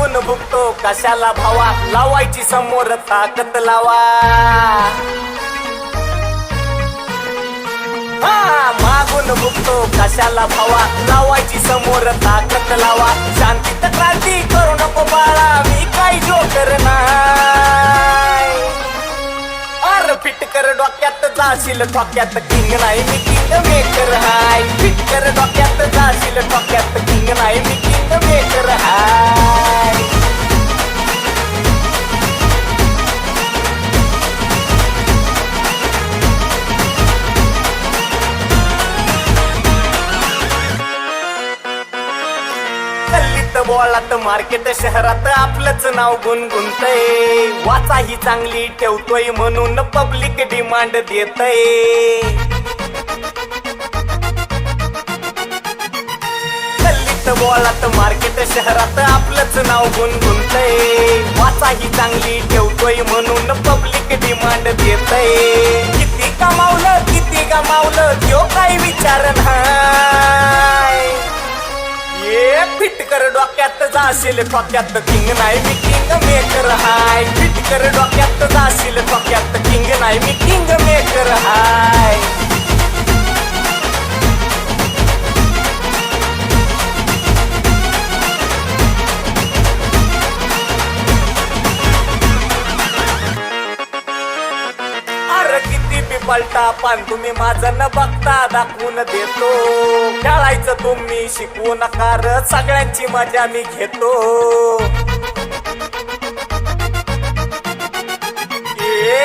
कशाला भावा? लावायची समोर ताकद लावा. हा मागून भुगतो कशाला भावा? लावायची समोर ताकद लावा. शांतीत क्रांती करू नको बाळा मी काय जो नाही. अर फिट कर डोक्यात जाशील ठोक्यात किंग नाही मी किंग मेकर हाय. फिट कर डोक्यात जाशील ठोक्यात किंग नाही मी किंग मेकर हाय. गल्लीत मार्केट शहरात आपलंच नाव गुणगुणतय. वाचा ही चांगली ठेवतोय म्हणून पब्लिक डिमांड देतय. गल्लीत बोळात मार्केट शहरात आपलंच नाव गुणगुणतय. वाचा ही चांगली ठेवतोय म्हणून पब्लिक डिमांड देतय. किती कमावलं किती गमावलं त्यो काही विचार ना डोक्यात जाशील ठोक्यात किंग नाही मी किंग मेकर हाय फिट कर डोक्यात जाशील ठोक्यात किंग नाही मी किंग मेकर पलटा पण तुम्ही माझं न बघता दाखवून देतो. खेळायचं तुम्ही शिकवू नका र सगळ्यांची मजा मी घेतो.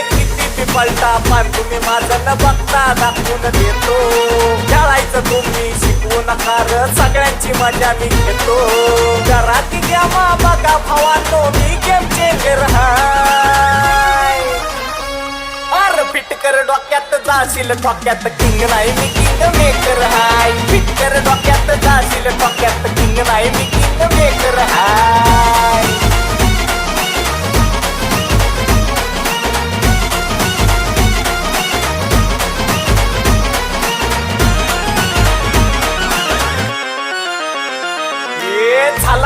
किती पलटा पण तुम्ही माझं न बघता दाखवून देतो. खेळायचं तुम्ही शिकवू नका र सगळ्यांची मजा मी घेतो. घरात घ्या मा बघा तो मी गेम चेंजर डोक्यात जाशील ठोक्यात किंग नाही मी किंग मेकर हाय. पिक्चर डोक्यात जाशील ठोक्यात किंग नाही मी किंग मेकर हाय.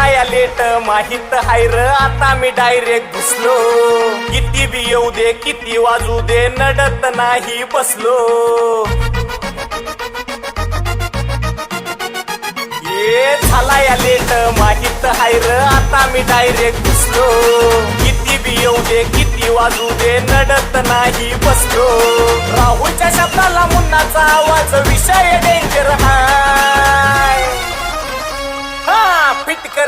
ये या लेट माहीत हाय र आता मी डायरेक्ट घुसलो. किती बी येऊ दे किती वाजू दे नडत नाही बसलो. ये झाला या लेट माहीत हाय र आता मी डायरेक्ट घुसलो. किती बी येऊ दे किती वाजू दे नडत नाही बसलो. राहुलच्या शब्दाला मुन्नाचा आवाज विषय डेंजर हा.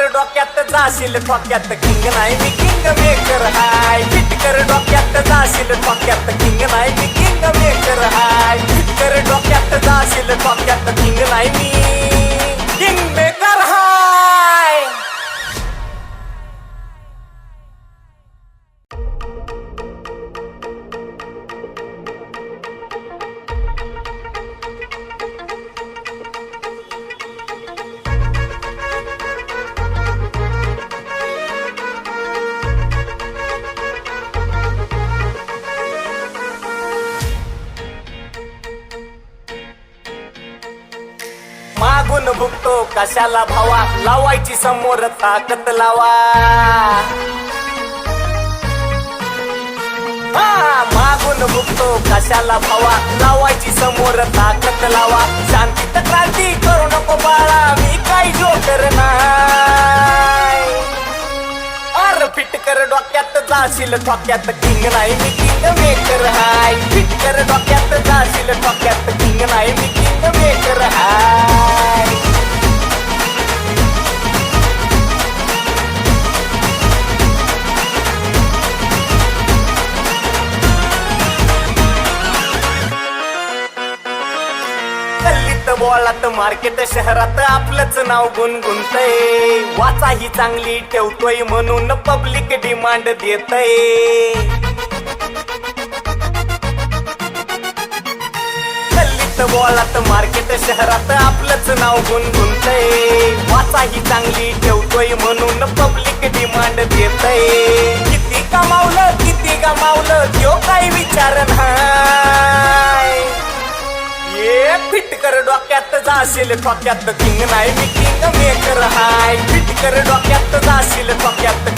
कर डोक्यात जाशील ठोक्यात किंग नाही मी किंग मेकर हाय. फिट कर डोक्यात जाशील ठोक्यात किंग नाही मी किंग मेकर हाय. फिट कर डोक्यात जाशील ठोक्यात किंग नाही मी. मागून भुगतो कशाला भावा? लावायची समोर ताकद लावा. मागून भुगतो कशाला भावा? लावायची समोर ताकद लावा. शांतीत क्रांती करू नको बाळा मी काही जोकर नाही अर फिट कर डोक्यात जाशील ठोक्यात किंग नाही मी किंग मेकर हाय. फिट कर डोक्यात जाशील ठोक्यात किंग नाही काळात मार्केट शहरात आपलंच नाव गुणगुणतय. वाचा ही चांगली ठेवतोय म्हणून पब्लिक डिमांड देतय. गल्लीत बोळात मार्केट शहरात आपलंच नाव गुणगुणतय. वाचा ही चांगली ठेवतोय म्हणून पब्लिक डिमांड देतय. किती कमावलं किती गमावलं तो काही विचार ना फिट कर डोक्यात जाशील ठोक्यात किंग नाही मी किंग मेकर हाय. फिट कर डोक्यात जाशील ठोक्यात